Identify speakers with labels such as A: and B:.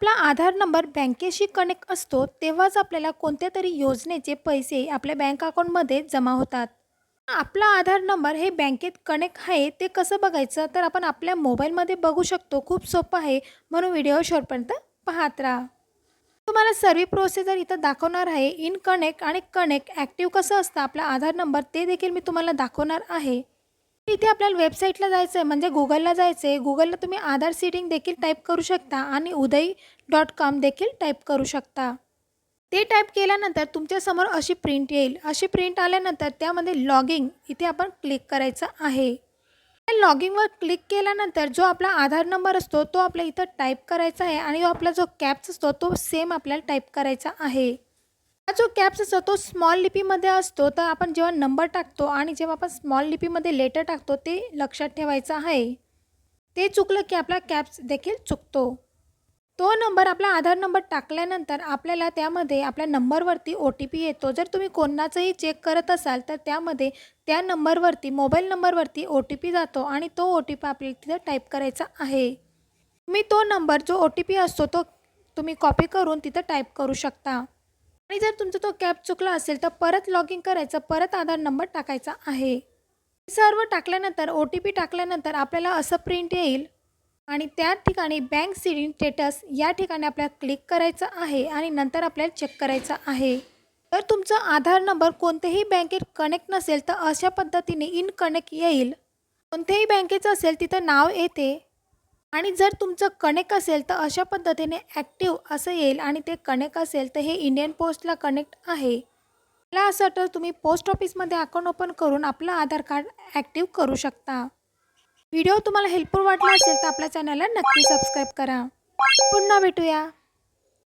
A: आपला आधार नंबर बँकेशी कनेक्ट असतो तेव्हाच आपल्याला कोणत्या तरी योजनेचे पैसे आपल्या बँक अकाउंटमध्ये जमा होतात. आपला आधार नंबर हे बँकेत कनेक्ट आहे ते कसं बघायचं? तर आपण आपल्या मोबाईलमध्ये बघू शकतो. खूप सोपं आहे. म्हणून व्हिडिओ शेवटपर्यंत पाहत राहा. तुम्हाला सर्व प्रोसिजर इथं दाखवणार आहे. इन कनेक्ट आणि कनेक्ट ॲक्टिव्ह कसं असतं? आपला आधार नंबर ते देखील मी तुम्हाला दाखवणार आहे. इथे आपल्याला वेबसाईटला जायचं आहे म्हणजे गुगलला जायचं आहे गुगलला तुम्ही आधार सीटिंग देखील टाईप करू शकता आणि उदय डॉट कॉम देखील टाईप करू शकता. ते टाईप केल्यानंतर तुमच्यासमोर अशी प्रिंट येईल. अशी प्रिंट आल्यानंतर त्यामध्ये लॉगिंग इथे आपण क्लिक करायचं आहे. त्या लॉगिंगवर क्लिक केल्यानंतर जो आपला आधार नंबर असतो तो आपल्या इथं टाईप करायचा आहे आणि आपला जो कॅप्स असतो तो सेम आपल्याला टाईप करायचा आहे. हा जो कॅप्स असतो तो स्मॉल लिपीमध्ये असतो. तर आपण जेव्हा नंबर टाकतो आणि जेव्हा आपण स्मॉल लिपीमध्ये लेटर टाकतो ते लक्षात ठेवायचं आहे. ते चुकलं की आपला कॅप्स देखील चुकतो. तो नंबर आपला आधार नंबर टाकल्यानंतर आपल्याला त्यामध्ये आपल्या नंबरवरती ओ टी पी येतो. जर तुम्ही कोणाचंही चेक करत असाल तर त्यामध्ये त्या नंबरवरती मोबाईल नंबरवरती ओ टी पी जातो आणि तो ओ टी पी आपल्याला तिथं टाईप करायचा आहे. तुम्ही तो नंबर जो ओ टी पी असतो तो तुम्ही कॉपी करून तिथं टाईप करू शकता. आणि जर तुमचा तो कॅप चुकला असेल तर परत लॉग इन करायचं परत आधार नंबर टाकायचा आहे. सर्व टाकल्यानंतर ओ टी पी टाकल्यानंतर आपल्याला असं प्रिंट येईल आणि त्या ठिकाणी बँक सिडिंग स्टेटस या ठिकाणी आपल्याला क्लिक करायचं आहे आणि नंतर आपल्याला चेक करायचं आहे. जर तुमचा आधार नंबर कोणत्याही बँकेत कनेक्ट नसेल तर अशा पद्धतीने इन कनेक्ट येईल. कोणत्याही बँकेचं असेल तिथं नाव येते. आणि जर तुमचं कनेक्ट असेल तर अशा पद्धतीने ॲक्टिव्ह असं येईल आणि ते कनेक्ट असेल तर हे इंडियन पोस्टला कनेक्ट आहे. मला असं वाटतं तुम्ही पोस्ट ऑफिसमध्ये अकाउंट ओपन करून आपलं आधार कार्ड ॲक्टिव्ह करू शकता. व्हिडिओ तुम्हाला हेल्पफुल वाटला असेल तर आपल्या चॅनलला नक्की सबस्क्राईब करा. पुन्हा भेटूया.